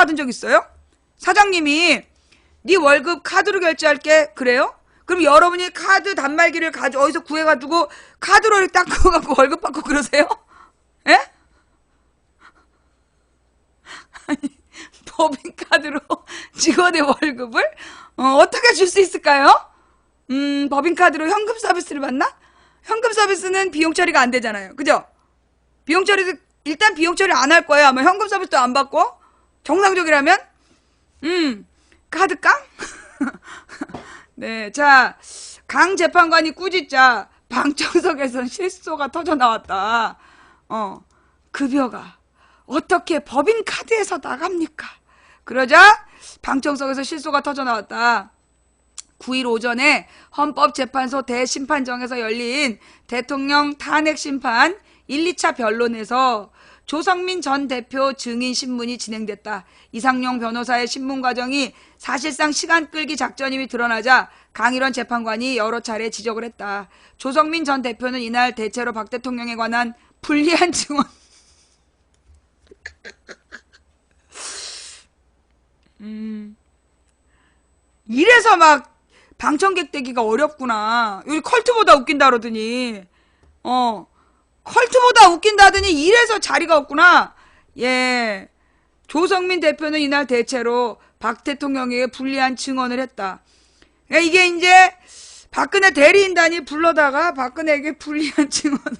받은 적 있어요? 사장님이 네 월급 카드로 결제할게 그래요? 그럼 여러분이 카드 단말기를 가져 어디서 구해가지고 카드로 딱 그거 갖고 월급 받고 그러세요? 예? 아니 법인카드로 직원의 월급을 어, 어떻게 줄 수 있을까요? 음 법인카드로 현금 서비스를 받나? 현금 서비스는 비용 처리가 안 되잖아요. 그죠? 비용 처리도 일단 비용 처리 안 할 거예요. 아마 현금 서비스도 안 받고 정상적이라면 음 카드깡? 네, 자, 강 재판관이 꾸짖자 방청석에서 실소가 터져 나왔다. 어, 급여가 어떻게 법인 카드에서 나갑니까? 그러자 방청석에서 실소가 터져 나왔다. 9일 오전에 헌법재판소 대심판정에서 열린 대통령 탄핵 심판 1, 2차 변론에서 조성민 전 대표 증인 신문이 진행됐다. 이상용 변호사의 신문 과정이 사실상 시간 끌기 작전임이 드러나자 강일원 재판관이 여러 차례 지적을 했다. 조성민 전 대표는 이날 대체로 박 대통령에 관한 불리한 증언 음. 이래서 막 방청객 되기가 어렵구나. 여기 컬트보다 웃긴다 그러더니 어 컬트보다 웃긴다더니 이래서 자리가 없구나. 예. 조성민 대표는 이날 대체로 박 대통령에게 불리한 증언을 했다. 그러니까 이게 이제 박근혜 대리인단이 불러다가 박근혜에게 불리한 증언을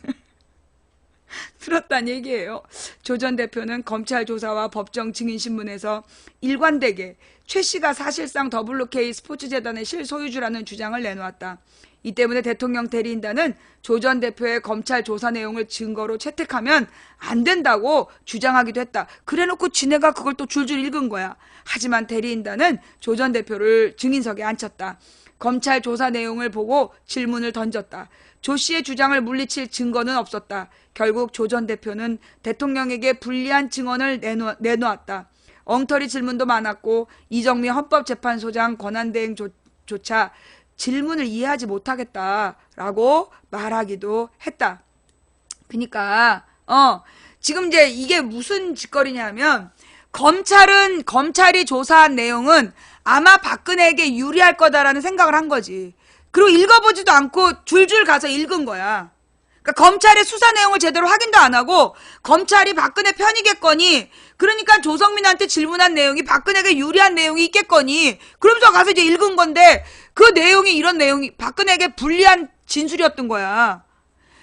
들었다는 얘기예요. 조 전 대표는 검찰 조사와 법정 증인 신문에서 일관되게 최 씨가 사실상 WK 스포츠재단의 실소유주라는 주장을 내놓았다. 이 때문에 대통령 대리인단은 조 전 대표의 검찰 조사 내용을 증거로 채택하면 안 된다고 주장하기도 했다. 그래놓고 지네가 그걸 또 줄줄 읽은 거야. 하지만 대리인단은 조 전 대표를 증인석에 앉혔다. 검찰 조사 내용을 보고 질문을 던졌다. 조 씨의 주장을 물리칠 증거는 없었다. 결국 조 전 대표는 대통령에게 불리한 증언을 내놓, 내놓았다. 엉터리 질문도 많았고 이정미 헌법재판소장 권한대행조차 질문을 이해하지 못하겠다라고 말하기도 했다. 그러니까 어 지금 이제 이게 무슨 짓거리냐면 검찰은 검찰이 조사한 내용은 아마 박근혜에게 유리할 거다라는 생각을 한 거지. 그리고 읽어보지도 않고 줄줄 가서 읽은 거야. 그러니까 검찰의 수사 내용을 제대로 확인도 안 하고 검찰이 박근혜 편이겠거니 그러니까 조성민한테 질문한 내용이 박근혜에게 유리한 내용이 있겠거니 그러면서 가서 이제 읽은 건데 그 내용이 이런 내용이 박근혜에게 불리한 진술이었던 거야.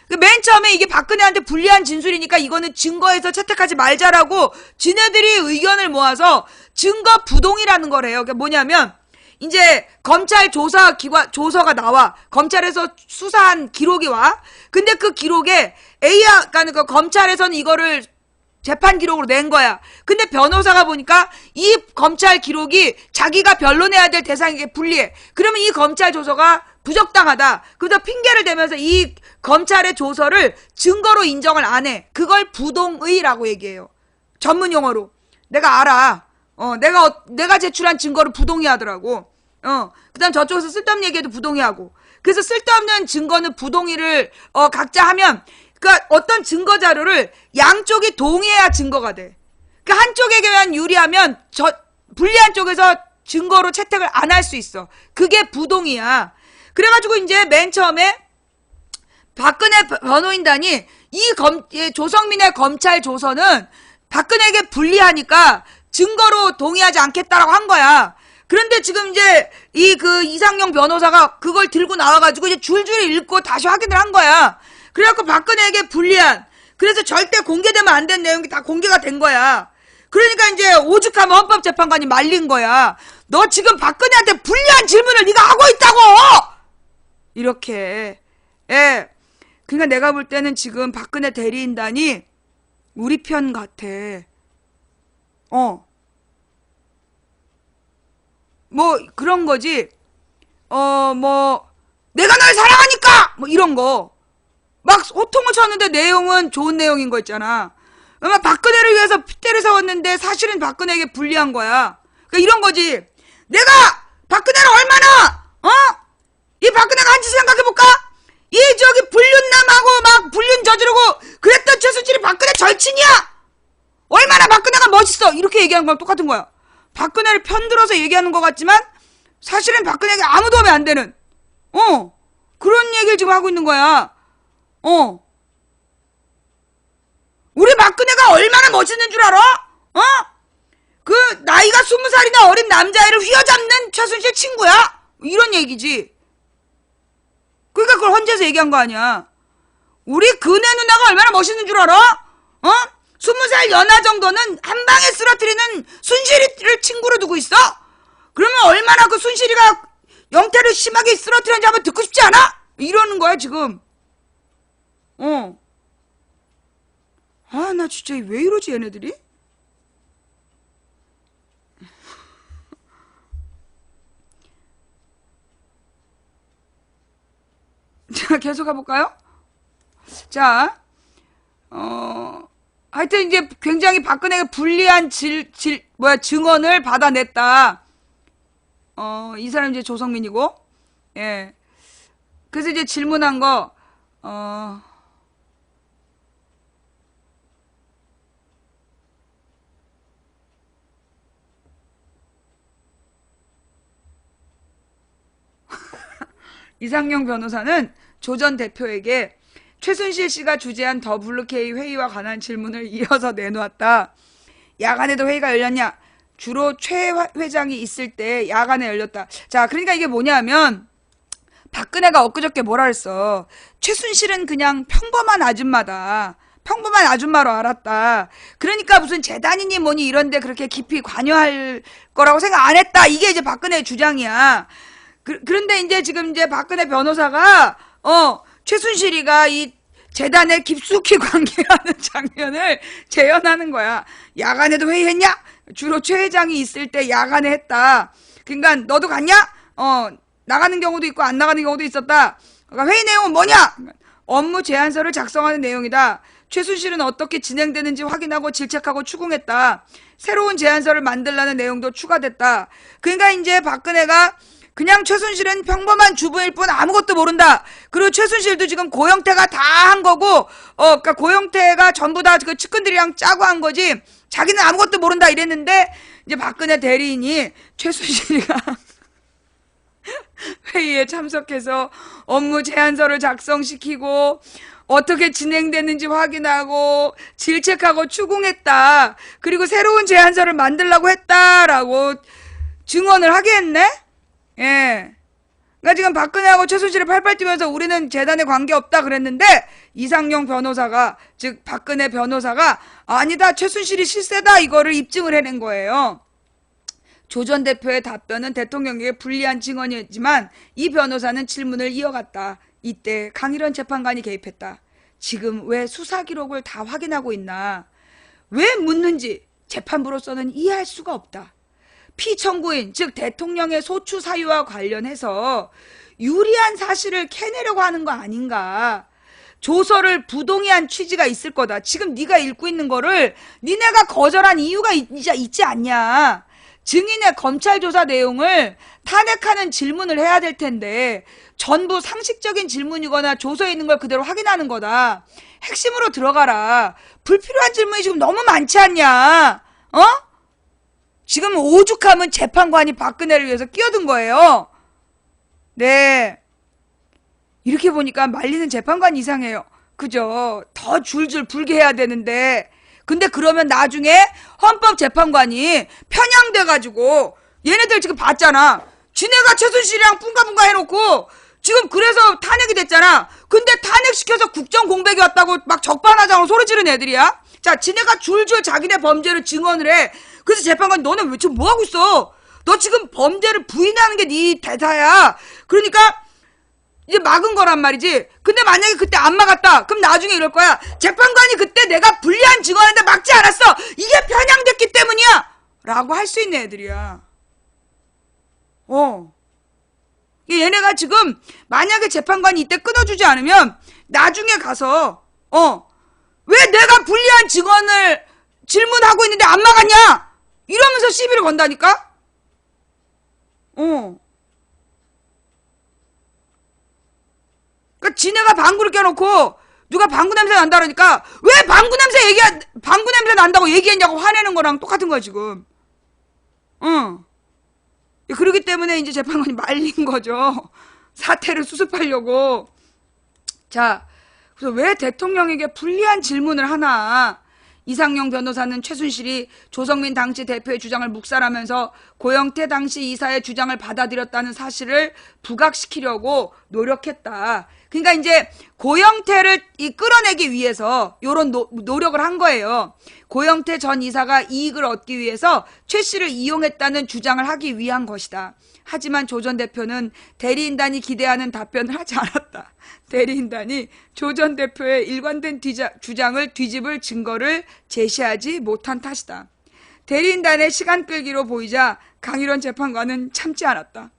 그맨 처음에 이게 박근혜한테 불리한 진술이니까 이거는 증거에서 채택하지 말자라고 지네들이 의견을 모아서 증거 부동이라는 거래요. 그게 뭐냐면 이제 검찰 조사 기관 조서가 나와 검찰에서 수사한 기록이 와. 근데 그 기록에 A야 그러니까 그 검찰에서는 이거를 재판 기록으로 낸 거야. 근데 변호사가 보니까 이 검찰 기록이 자기가 변론해야 될 대상에게 불리해. 그러면 이 검찰 조서가 부적당하다. 그래서 핑계를 대면서 이 검찰의 조서를 증거로 인정을 안 해. 그걸 부동의라고 얘기해요. 전문 용어로. 내가 알아. 어, 내가, 어- 내가 제출한 증거를 부동의 하더라고. 어, 그 다음 저쪽에서 쓸데없는 얘기해도 부동의 하고. 그래서 쓸데없는 증거는 부동의를, 어, 각자 하면, 그니까 어떤 증거 자료를 양쪽이 동의해야 증거가 돼. 그 한쪽에게만 유리하면 저, 불리한 쪽에서 증거로 채택을 안 할 수 있어. 그게 부동의야. 그래가지고 이제 맨 처음에 박근혜 변호인단이 이 검, 이 조성민의 검찰 조서는 박근혜에게 불리하니까 증거로 동의하지 않겠다라고 한 거야. 그런데 지금 이제 이 그 이상용 변호사가 그걸 들고 나와가지고 이제 줄줄 읽고 다시 확인을 한 거야. 그래갖고 박근혜에게 불리한, 그래서 절대 공개되면 안 된 내용이 다 공개가 된 거야. 그러니까 이제 오죽하면 헌법재판관이 말린 거야. 너 지금 박근혜한테 불리한 질문을 네가 하고 있다고! 이렇게. 예. 그러니까 내가 볼 때는 지금 박근혜 대리인단이 우리 편 같아. 어. 뭐 그런 거지. 어, 뭐 내가 널 사랑하니까 뭐 이런 거. 막 호통을 쳤는데 내용은 좋은 내용인 거 있잖아. 아마 박근혜를 위해서 핏대를 세웠는데 사실은 박근혜에게 불리한 거야. 그러니까 이런 거지. 내가 박근혜를 얼마나 어? 이 박근혜가 한지 생각해볼까? 이 저기 불륜남하고 막 불륜 저지르고 그랬던 최수진이 박근혜 절친이야! 얼마나 박근혜가 멋있어! 이렇게 얘기하는 거랑 똑같은 거야. 박근혜를 편들어서 얘기하는 것 같지만, 사실은 박근혜에게 아무 도움이 안 되는, 어, 그런 얘기를 지금 하고 있는 거야. 어. 우리 박근혜가 얼마나 멋있는 줄 알아? 어? 그, 나이가 스무 살이나 어린 남자애를 휘어잡는 최순실 친구야? 이런 얘기지. 그러니까 그걸 헌재에서 얘기한 거 아니야. 우리 그네 누나가 얼마나 멋있는 줄 알아? 어? 스무 살 연하 정도는 한 방에 쓰러뜨리는 순실이를 친구로 두고 있어? 그러면 얼마나 그 순실이가 영태를 심하게 쓰러뜨렸는지 한번 듣고 싶지 않아? 이러는 거야, 지금. 어. 아, 나 진짜 왜 이러지, 얘네들이? 자, 계속 가볼까요? 자, 어, 하여튼 이제 굉장히 박근혜가 불리한 질, 질, 뭐야, 증언을 받아냈다. 어, 이 사람 이제 조성민이고, 예. 그래서 이제 질문한 거, 어, 이상용 변호사는 조 전 대표에게 최순실 씨가 주재한 더블루케이 회의와 관한 질문을 이어서 내놓았다. 야간에도 회의가 열렸냐? 주로 최 회장이 있을 때 야간에 열렸다. 자, 그러니까 이게 뭐냐면 박근혜가 엊그저께 뭐라 그랬어. 최순실은 그냥 평범한 아줌마다. 평범한 아줌마로 알았다. 그러니까 무슨 재단이니 뭐니 이런데 그렇게 깊이 관여할 거라고 생각 안 했다. 이게 이제 박근혜의 주장이야. 그, 그런데 이제 지금 이제 박근혜 변호사가 어 최순실이가 이 재단에 깊숙이 관계하는 장면을 재현하는 거야. 야간에도 회의했냐? 주로 최 회장이 있을 때 야간에 했다. 그러니까 너도 갔냐? 어 나가는 경우도 있고 안 나가는 경우도 있었다. 그러니까 회의 내용은 뭐냐? 업무 제안서를 작성하는 내용이다. 최순실은 어떻게 진행되는지 확인하고 질책하고 추궁했다. 새로운 제안서를 만들라는 내용도 추가됐다. 그러니까 이제 박근혜가 그냥 최순실은 평범한 주부일 뿐 아무것도 모른다. 그리고 최순실도 지금 고영태가 다 한 거고, 어, 그니까 고영태가 전부 다 그 측근들이랑 짜고 한 거지. 자기는 아무것도 모른다 이랬는데, 이제 박근혜 대리인이 최순실이가 회의에 참석해서 업무 제안서를 작성시키고, 어떻게 진행되는지 확인하고, 질책하고 추궁했다. 그리고 새로운 제안서를 만들라고 했다라고 증언을 하게 했네? 예. 그러니까 지금 박근혜하고 최순실이 팔팔 뛰면서 우리는 재단에 관계 없다 그랬는데 이상용 변호사가 즉 박근혜 변호사가 아니다 최순실이 실세다 이거를 입증을 해낸 거예요. 조전 대표의 답변은 대통령에게 불리한 증언이었지만 이 변호사는 질문을 이어갔다. 이때 강일원 재판관이 개입했다. 지금 왜 수사 기록을 다 확인하고 있나? 왜 묻는지 재판부로서는 이해할 수가 없다. 피청구인 즉 대통령의 소추 사유와 관련해서 유리한 사실을 캐내려고 하는 거 아닌가. 조서를 부동의한 취지가 있을 거다. 지금 네가 읽고 있는 거를 니네가 거절한 이유가 있, 있지 않냐. 증인의 검찰 조사 내용을 탄핵하는 질문을 해야 될 텐데 전부 상식적인 질문이거나 조서에 있는 걸 그대로 확인하는 거다. 핵심으로 들어가라. 불필요한 질문이 지금 너무 많지 않냐? 어? 지금 오죽하면 재판관이 박근혜를 위해서 끼어든 거예요. 네. 이렇게 보니까 말리는 재판관 이상해요. 그죠? 더 줄줄 불게 해야 되는데. 근데 그러면 나중에 헌법재판관이 편향돼가지고 얘네들 지금 봤잖아. 지네가 최순실이랑 뿡가뿡가 해놓고 지금 그래서 탄핵이 됐잖아. 근데 탄핵시켜서 국정 공백이 왔다고 막 적반하장으로 소리 지르는 애들이야. 자, 지네가 줄줄 자기네 범죄를 증언을 해. 그래서 재판관 너네 왜 지금 뭐 하고 있어? 너 지금 범죄를 부인하는 게 네 대사야. 그러니까 이제 막은 거란 말이지. 근데 만약에 그때 안 막았다. 그럼 나중에 이럴 거야. 재판관이 그때 내가 불리한 증언인데 막지 않았어. 이게 편향됐기 때문이야. 라고 할 수 있는 애들이야. 어. 얘네가 지금 만약에 재판관이 이때 끊어주지 않으면 나중에 가서 어. 왜 내가 불리한 증언을 질문하고 있는데 안 막았냐? 이러면서 시비를 건다니까? 어. 그니까 지네가 방구를 껴놓고 누가 방구 냄새 난다 그러니까 왜 방구 냄새 얘기 방구 냄새 난다고 얘기했냐고 화내는 거랑 똑같은 거야 지금. 응. 그러기 때문에 이제 재판관이 말린 거죠. 사태를 수습하려고. 자, 그래서 왜 대통령에게 불리한 질문을 하나? 이상용 변호사는 최순실이 조성민 당시 대표의 주장을 묵살하면서 고영태 당시 이사의 주장을 받아들였다는 사실을 부각시키려고 노력했다. 그러니까 이제 고영태를 이 끌어내기 위해서 이런 노력을 한 거예요. 고영태 전 이사가 이익을 얻기 위해서 최 씨를 이용했다는 주장을 하기 위한 것이다. 하지만 조 전 대표는 대리인단이 기대하는 답변을 하지 않았다. 대리인단이 조 전 대표의 일관된 뒤자, 주장을 뒤집을 증거를 제시하지 못한 탓이다. 대리인단의 시간 끌기로 보이자 강일원 재판관은 참지 않았다.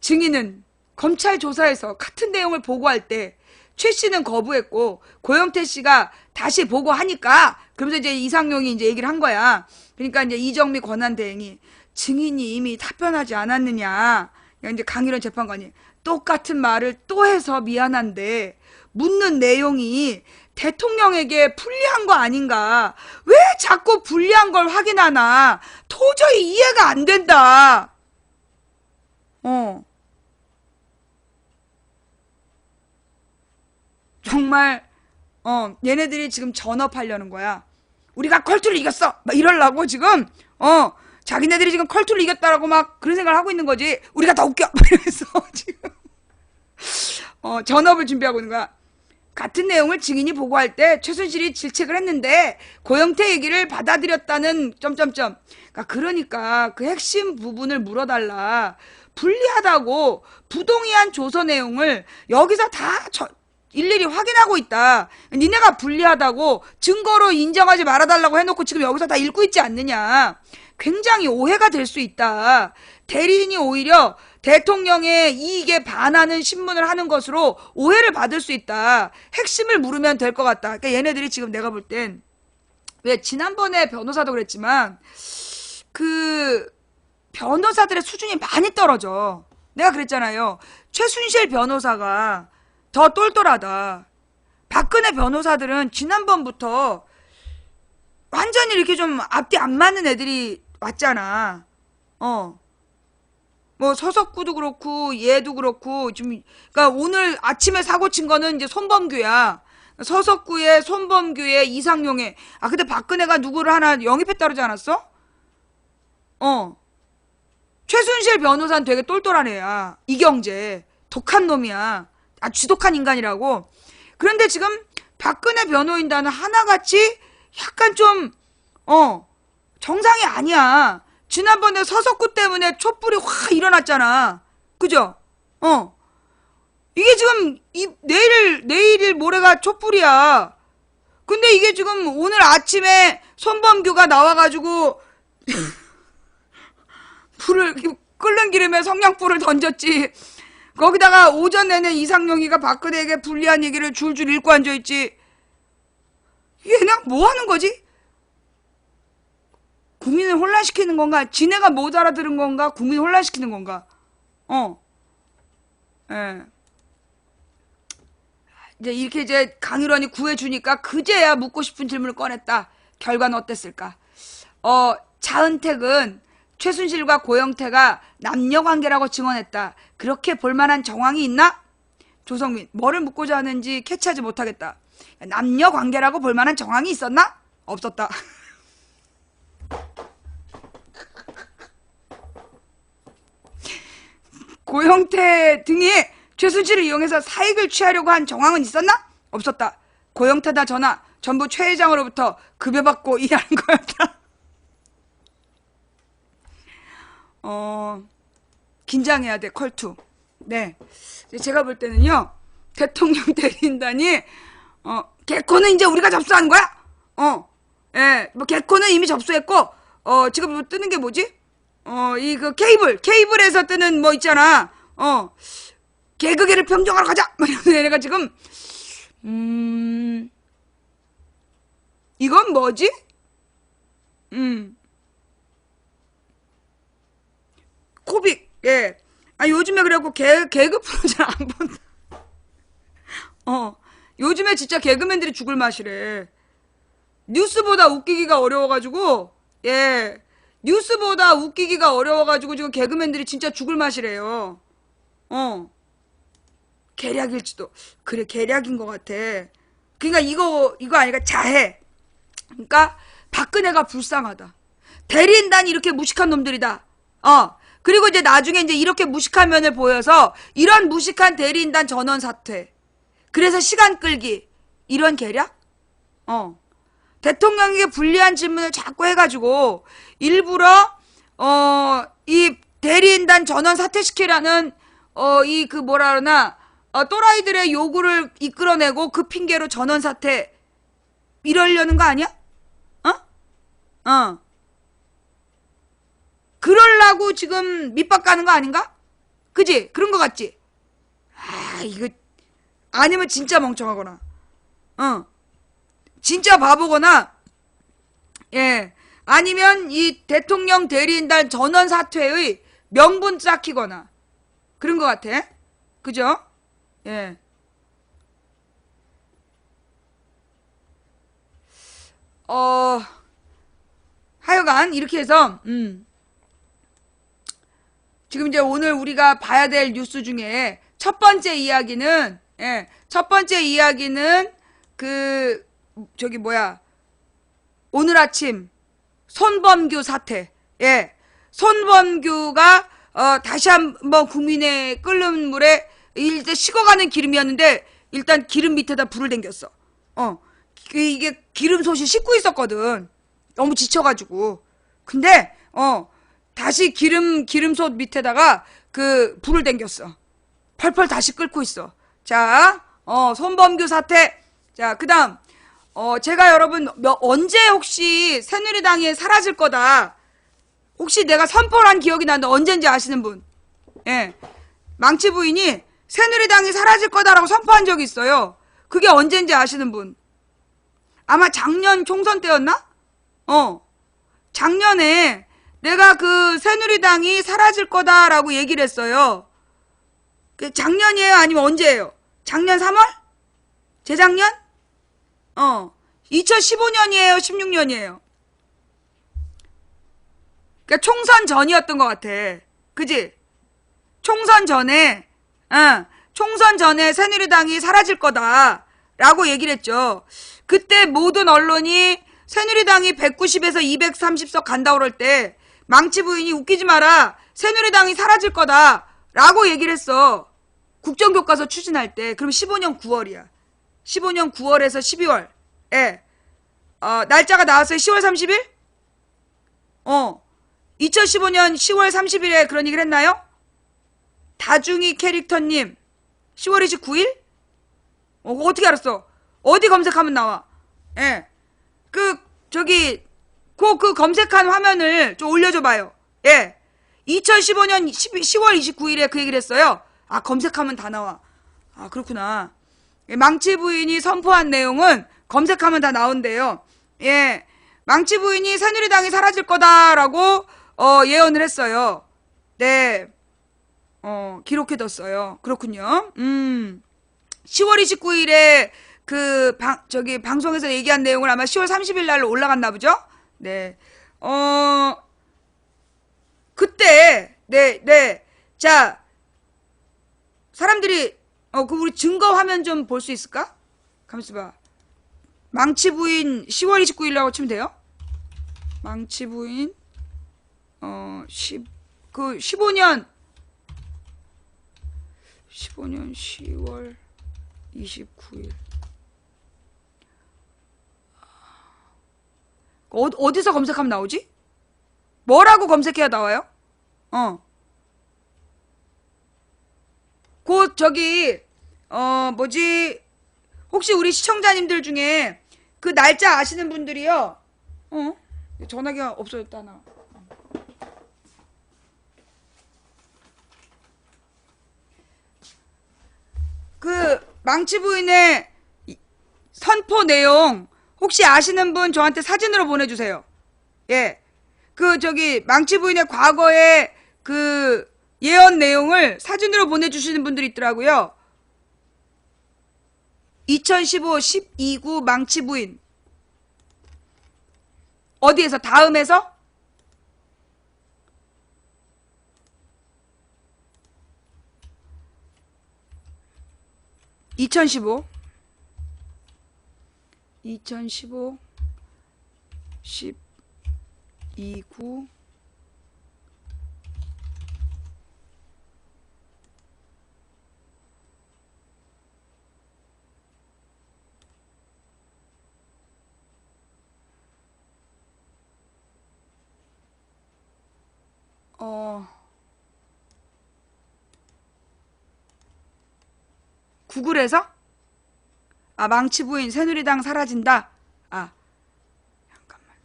증인은 검찰 조사에서 같은 내용을 보고할 때 최 씨는 거부했고 고영태 씨가 다시 보고하니까 그러면서 이제 이상용이 이제 얘기를 한 거야. 그러니까 이제 이정미 권한 대행이 증인이 이미 답변하지 않았느냐. 이제 강일원 재판관이 똑같은 말을 또 해서 미안한데 묻는 내용이 대통령에게 불리한 거 아닌가? 왜 자꾸 불리한 걸 확인하나? 도저히 이해가 안 된다. 어. 정말 어 얘네들이 지금 전업하려는 거야. 우리가 컬투를 이겼어. 막 이럴라고 지금 어 자기네들이 지금 컬투를 이겼다라고 막 그런 생각을 하고 있는 거지. 우리가 더 웃겨. 이러면서 지금 어 전업을 준비하고 있는 거야. 같은 내용을 증인이 보고할 때 최순실이 질책을 했는데 고영태 얘기를 받아들였다는 점점점. 그러니까, 그러니까 그 핵심 부분을 물어달라. 불리하다고 부동의한 조서 내용을 여기서 다 저, 일일이 확인하고 있다. 니네가 불리하다고 증거로 인정하지 말아달라고 해놓고 지금 여기서 다 읽고 있지 않느냐. 굉장히 오해가 될 수 있다. 대리인이 오히려 대통령의 이익에 반하는 신문을 하는 것으로 오해를 받을 수 있다. 핵심을 물으면 될 것 같다. 그러니까 얘네들이 지금 내가 볼 땐 왜 지난번에 변호사도 그랬지만 그 변호사들의 수준이 많이 떨어져. 내가 그랬잖아요. 최순실 변호사가 더 똘똘하다. 박근혜 변호사들은 지난번부터 완전히 이렇게 좀 앞뒤 안 맞는 애들이 왔잖아. 어. 뭐 서석구도 그렇고 얘도 그렇고 지금 그러니까 오늘 아침에 사고 친 거는 이제 손범규야. 서석구의 손범규의 이상용의 아 근데 박근혜가 누구를 하나 영입했다 그러지 않았어? 어. 최순실 변호사는 되게 똘똘한 애야. 이경재. 독한 놈이야. 아, 지독한 인간이라고. 그런데 지금 박근혜 변호인단은 하나같이 약간 좀, 어, 정상이 아니야. 지난번에 서석구 때문에 촛불이 확 일어났잖아. 그죠? 어. 이게 지금, 이, 내일, 내일 모레가 촛불이야. 근데 이게 지금 오늘 아침에 손범규가 나와가지고, 불을, 끓는 기름에 성냥불을 던졌지. 거기다가 오전 내내 이상용이가 박근혜에게 불리한 얘기를 줄줄 읽고 앉아있지. 그냥 뭐 하는 거지? 국민을 혼란시키는 건가? 지네가 못 알아들은 건가? 국민을 혼란시키는 건가? 어. 예. 이제 이렇게 이제 강일원이 구해주니까 그제야 묻고 싶은 질문을 꺼냈다. 결과는 어땠을까? 어, 차은택은 최순실과 고영태가 남녀 관계라고 증언했다. 그렇게 볼만한 정황이 있나? 조성민, 뭐를 묻고자 하는지 캐치하지 못하겠다. 남녀 관계라고 볼만한 정황이 있었나? 없었다. 고영태 등이 최순실을 이용해서 사익을 취하려고 한 정황은 있었나? 없었다. 고영태다 전화 전부 최 회장으로부터 급여받고 일하는 거였다. 어, 긴장해야 돼, 컬투. 네. 제가 볼 때는요, 대통령 대리인단이, 어, 개코는 이제 우리가 접수한 거야? 어, 예, 뭐, 개코는 이미 접수했고, 어, 지금 뭐 뜨는 게 뭐지? 어, 이 그 케이블, 케이블에서 뜨는 뭐 있잖아. 어, 개그계를 평정하러 가자! 막 이러면서 얘네가 지금, 음, 이건 뭐지? 음, 코빅, 예. 아, 요즘에 그래갖고 개, 개그 프로 잘 안 본다. 어. 요즘에 진짜 개그맨들이 죽을 맛이래. 뉴스보다 웃기기가 어려워가지고, 예. 뉴스보다 웃기기가 어려워가지고 지금 개그맨들이 진짜 죽을 맛이래요. 어. 계략일지도. 그래, 계략인 것 같아. 그러니까 이거, 이거 아니까 자해. 그러니까 박근혜가 불쌍하다. 대리인단이 이렇게 무식한 놈들이다. 어. 그리고 이제 나중에 이제 이렇게 무식한 면을 보여서 이런 무식한 대리인단 전원 사퇴. 그래서 시간 끌기. 이런 계략? 어. 대통령에게 불리한 질문을 자꾸 해가지고 일부러 어 이 대리인단 전원 사퇴시키라는 어 이 그 뭐라 그러나 어, 또라이들의 요구를 이끌어내고 그 핑계로 전원 사퇴 이러려는 거 아니야? 어? 어. 그럴라고 지금 밑밥 가는 거 아닌가? 그지? 그런 거 같지? 아 이거 아니면 진짜 멍청하거나 어 진짜 바보거나 예 아니면 이 대통령 대리인단 전원 사퇴의 명분 쌓기거나 그런 것 같아 그죠? 예 어, 하여간 이렇게 해서 음. 지금 이제 오늘 우리가 봐야 될 뉴스 중에 첫 번째 이야기는 예, 첫 번째 이야기는 그 저기 뭐야 오늘 아침 손범규 사태. 예 손범규가 어, 다시 한번 국민의 끓는 물에 일단 식어가는 기름이었는데 일단 기름 밑에다 불을 댕겼어. 어그 이게 기름 솥이 식고 있었거든. 너무 지쳐가지고. 근데 어 다시 기름 기름솥 밑에다가 그 불을 댕겼어 펄펄 다시 끓고 있어 자, 어, 손범규 사태. 자, 그 다음, 어, 제가 여러분, 몇, 언제 혹시 새누리당이 사라질 거다. 혹시 내가 선포를 한 기억이 나는데 언젠지 아시는 분? 예. 망치 부인이 새누리당이 사라질 거다라고 선포한 적이 있어요. 그게 언젠지 아시는 분? 아마 작년 총선 때였나? 어. 작년에 내가 그 새누리당이 사라질 거다라고 얘기를 했어요. 그 작년이에요? 아니면 언제예요? 작년 3월? 재작년? 어. 2015년이에요? 16년이에요? 그니까 총선 전이었던 것 같아. 그지? 총선 전에, 어, 총선 전에 새누리당이 사라질 거다. 라고 얘기를 했죠. 그때 모든 언론이 새누리당이 190에서 230석 간다 그럴 때 망치 부인이 웃기지 마라. 새누리당이 사라질 거다. 라고 얘기를 했어. 국정교과서 추진할 때. 그럼 15년 9월이야. 15년 9월에서 12월. 예. 어, 날짜가 나왔어요. 10월 30일? 어. 2015년 10월 30일에 그런 얘기를 했나요? 다중이 캐릭터님. 10월 29일? 어, 어떻게 알았어? 어디 검색하면 나와? 예. 그, 저기, 그, 그 검색한 화면을 좀 올려줘봐요. 예. 2015년 10, 월 29일에 그 얘기를 했어요. 아, 검색하면 다 나와. 아, 그렇구나. 예, 망치 부인이 선포한 내용은 검색하면 다 나온대요. 예. 망치 부인이 새누리당이 사라질 거다라고, 어, 예언을 했어요. 네. 어, 기록해뒀어요. 그렇군요. 음. 10월 29일에 그 방, 저기 방송에서 얘기한 내용을 아마 10월 30일 날로 올라갔나 보죠? 네. 어, 그때, 네, 네. 자, 사람들이, 어, 그 우리 증거 화면 좀 볼 수 있을까? 가만있어 봐. 망치 부인 10월 29일이라고 치면 돼요? 망치 부인, 어, 10, 그 15년, 15년 10월 29일. 어, 어디서 검색하면 나오지? 뭐라고 검색해야 나와요? 어. 곧 저기 어 뭐지 혹시 우리 시청자님들 중에 그 날짜 아시는 분들이요. 어? 전화기가 없어졌다 나. 그 망치 부인의 선포 내용 혹시 아시는 분 저한테 사진으로 보내주세요. 예. 그 저기 망치 부인의 과거의 그 예언 내용을 사진으로 보내주시는 분들이 있더라고요. 2015 12구 망치 부인. 어디에서? 다음에서? (2015) 2015 12구 어 구글에서 아 망치 부인 새누리당 사라진다. 아 잠깐만.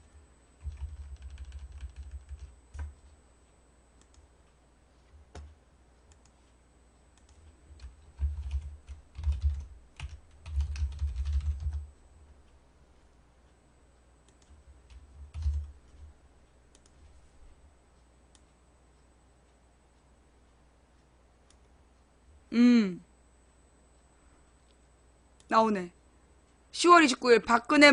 음 나오네. 10월 29일 박근혜